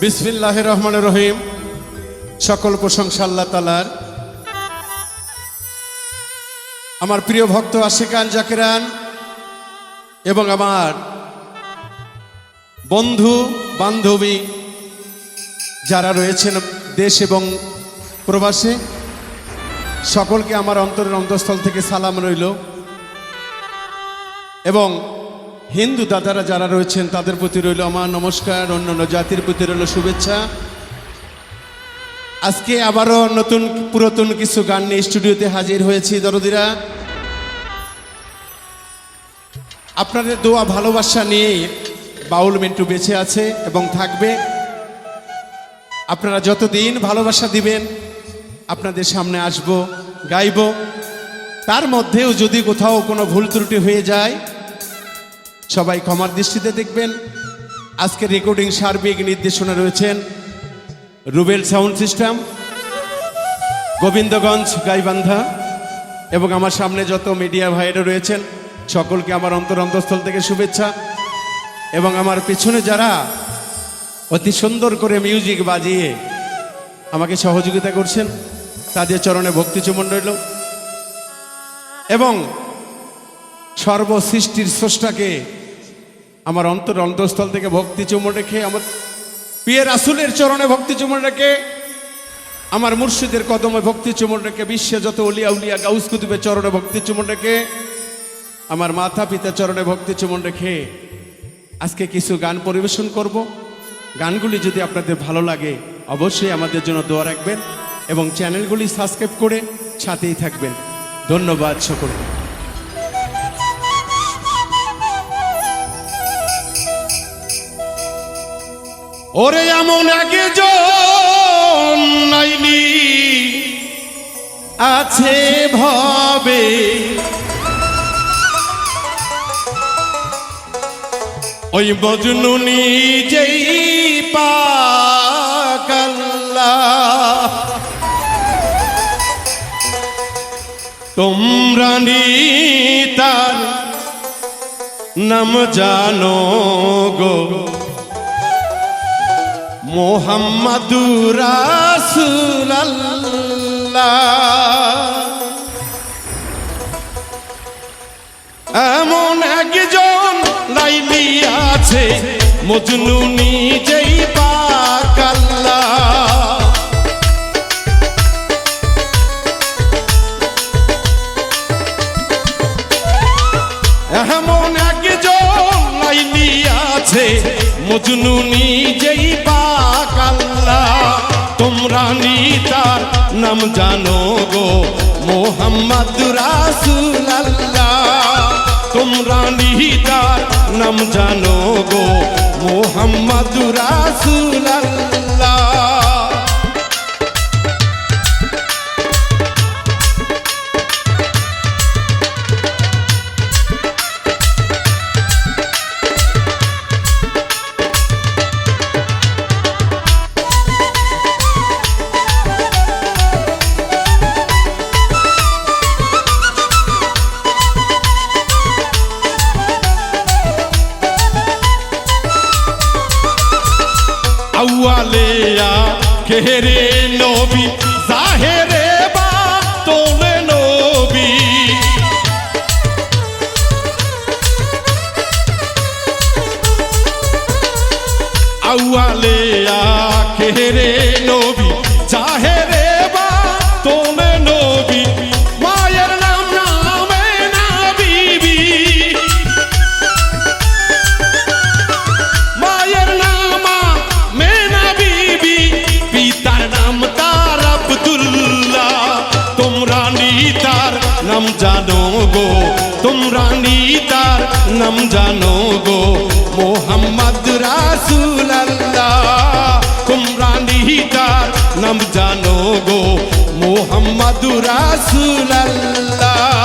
বিসমিল্লাহ রহমান রহিম সকল প্রশংসা আল্লাহ তালার আমার প্রিয় ভক্ত আশিকান জাকিরান এবং আমার বন্ধু, বান্ধবী যারা রয়েছেন দেশ এবং প্রবাসে, সকলকে আমার অন্তরের অন্তঃস্থল থেকে সালাম রইল। এবং হিন্দু দাদারা যারা রয়েছেন, তাদের প্রতি রইল আমার নমস্কার, অন্যান্য জাতির প্রতি রইল শুভেচ্ছা। আজকে আবারও নতুন, পুরাতন কিছু গান নিয়ে স্টুডিওতে হাজির হয়েছি, দরদিরা। আপনাদের দোয়া, ভালোবাসা নিয়ে বাউল মিন্টু বেঁচে আছে এবং থাকবে। আপনারা যতদিন ভালোবাসা দিবেন, আপনাদের সামনে আসব, গাইব। তার মধ্যেও যদি কোথাও কোনো ভুল ত্রুটি হয়ে যায় সবাই ক্ষমার দৃষ্টিতে দেখবেন। আজকে রেকর্ডিং সার্বিক নির্দেশনা রয়েছেন রুবেল সাউন্ড সিস্টেম, গোবিন্দগঞ্জ, গাইবান্ধা এবং আমার সামনে যত মিডিয়া ভাইরা রয়েছেন, সকলকে আমার অন্তর অন্তঃস্থল থেকে শুভেচ্ছা। এবং আমার পেছনে যারা অতি সুন্দর করে মিউজিক বাজিয়ে আমাকে সহযোগিতা করছেন, তাদের চরণে ভক্তি চুমন রইল। এবং সর্বসৃষ্টির স্রষ্টাকে আমার অন্তর অন্তঃস্থল থেকে ভক্তি চুমন রেখে আমার পিয়ে রাসুলের চরণে ভক্তি চুমন রেখে আমার মুর্শিদের কদমে ভক্তি চুমন রেখে বিশ্বে যত উলিয়া উলিয়া গাউস কুতুবের চরণে ভক্তি চুমন রেখে আমার মাতা পিতা চরণে ভক্তি চুমন রেখে আজকে কিছু গান পরিবেশন করব। গানগুলি যদি আপনাদের ভালো লাগে, অবশ্যই আমাদের জন্য দোয়া রাখবেন এবং চ্যানেলগুলি সাবস্ক্রাইব করে সাথেই থাকবেন। ধন্যবাদ সকলকে। ওরে এমন আগে নাইনি আছে ভবে। ওই বজনু নিজেই তোমরা নি তার নাম জানো গো। মোহাম্মদুর এমন একজন লাইলি আছে মজনু নিজেই এমন একজন লাইলি আছে মজনু নিজেই পাকাল্লা তোমরা নিতার নাম জানো গো মোহাম্মদ রাসূলুল্লাহ। তোমরা নিহিতার তার নাম জানো গো মোহাম্মদ রাসূলুল্লাহ। আউয়ালেয়া কেহরে নবী জাহেরে বা তোলে নবী। আউয়ালে কেহরে জানো গো, তোমরা নি তার নাম জানো গো। মোহাম্মদ রাসূলুল্লাহ, তোমরা নি তার নাম জানো গো। মোহাম্মদ রাসূলুল্লাহ।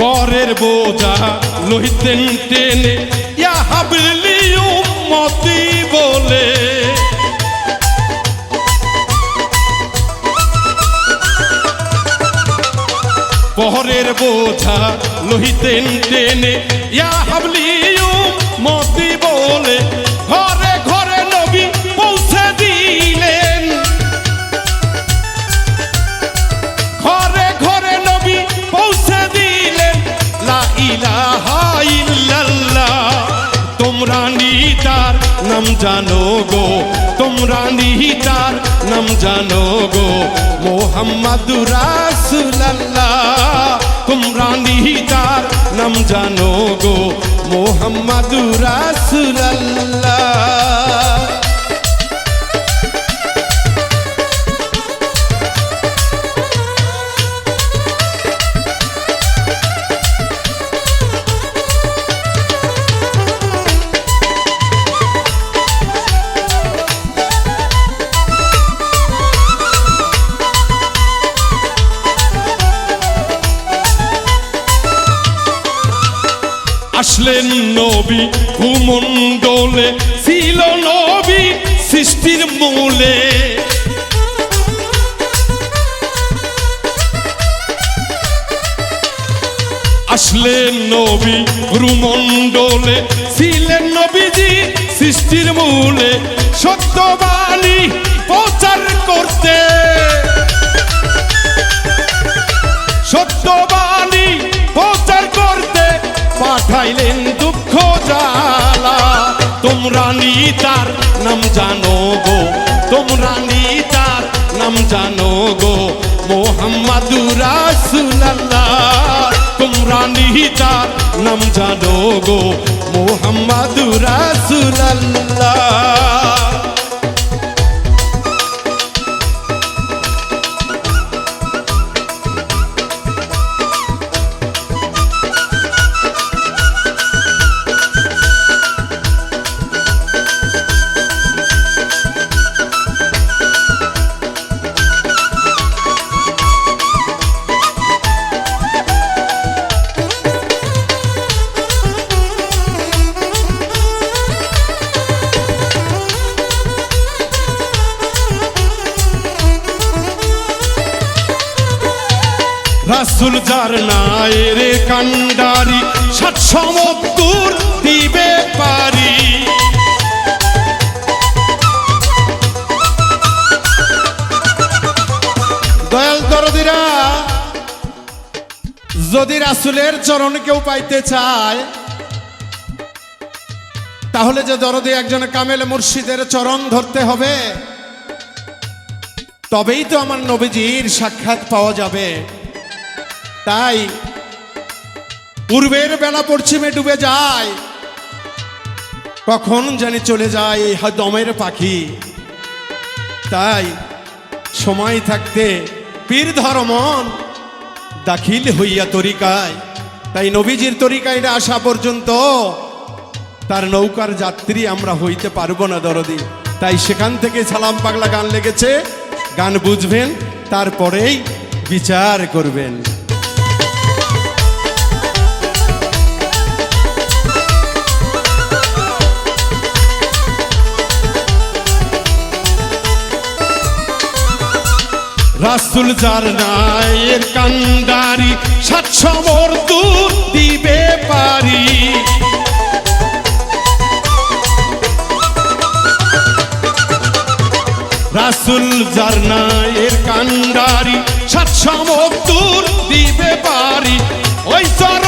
পরের বোঝা লইতেন টেনে ইয়া বলে। পরের বোঝা লোহিতেন টেনে ইয়া হাবলি উম্মতি নাম জানো গো, তোমরা নিহিতার নাম জানো গো। মোহাম্মদুরাসুল্লাহ তোমরা নিহিতার নাম জানো গো। মোহাম্মদুর আসলেন নবী ভূমণ্ডলে ছিল নবী সৃষ্টির মূলে। আসলেন নবী ভূমণ্ডলে ছিলেন নবীজি সৃষ্টির মূলে। সত্যবাণী প্রচার করতে। সত্যবাণী পাঠাইলেন দুঃখ জ্বালা। তোমরা নিতার নাম জানো গো, তোমরা নিতার নাম জানো গো, মোহাম্মদুর রাসূলুল্লাহ। তোমরা নিতার নাম জানো গো, মোহাম্মদুর রাসূলুল্লাহ। রাসুল যার নায়ের কান্ডারি সাত সমুদ্র দিবে পারি। দয়াল দরদিরা, যদি রাসুলের চরণ কেউ পাইতে চায়, তাহলে যে দরদি একজন কামেল মুর্শিদের চরণ ধরতে হবে, তবেই তো আমার নবীজির সাক্ষাৎ পাওয়া যাবে। তাই পূর্বের বেলা পশ্চিমে ডুবে যায়, কখন জানি চলে যায় এই দমের পাখি। তাই সময় থাকতে পীর ধর্মন দাখিল হইয়া তরিকায়, তাই নবীজির তরিকায় আসা পর্যন্ত তার নৌকার যাত্রী আমরা হইতে পারব না দরদি। তাই সেখান থেকে সালাম পাগলা গান লেগেছে, গান বুঝবেন, তারপরেই বিচার করবেন। রাসুল যার নায়ের কান্দারি সাতশো মোর দুধ দিবে পারি। রাসুল যার নায়ের কান্দারি সাতশো মোর দুধ দিবে পারি। ওই চরণে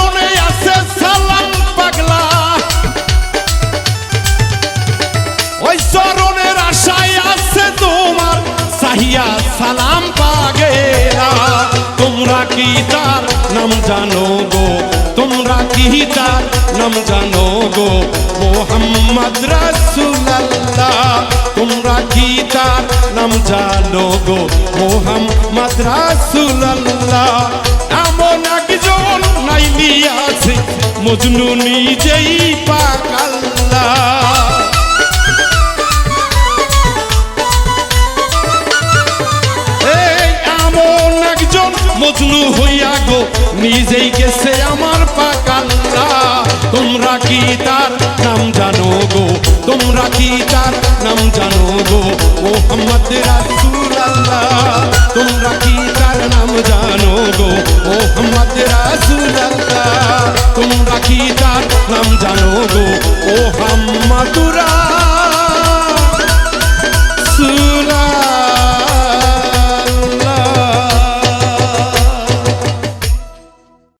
কি তার নাম জানো গো? তোমরা কি তার নাম জানো গো? মোহাম্মদ রাসূলুল্লাহ, তোমরা কি তার নাম জানো গো? মোহাম্মদ রাসূলুল্লাহ, এমন একজন নাইলি আছে মজনু নিজেই পাকাল্লা মজনু হইয়া গো, নিজেই গেছে আমার পাকাল্লা। তোমরা কি তার নাম জানো গো? তোমরা কি তার নাম জানো গো? মোহাম্মদ রাসূল আল্লাহ তোমরা কি তার নাম জানো গো? মোহাম্মদ রাসূল আল্লাহ তোমরা কি তার নাম জানো গো? মোহাম্মদ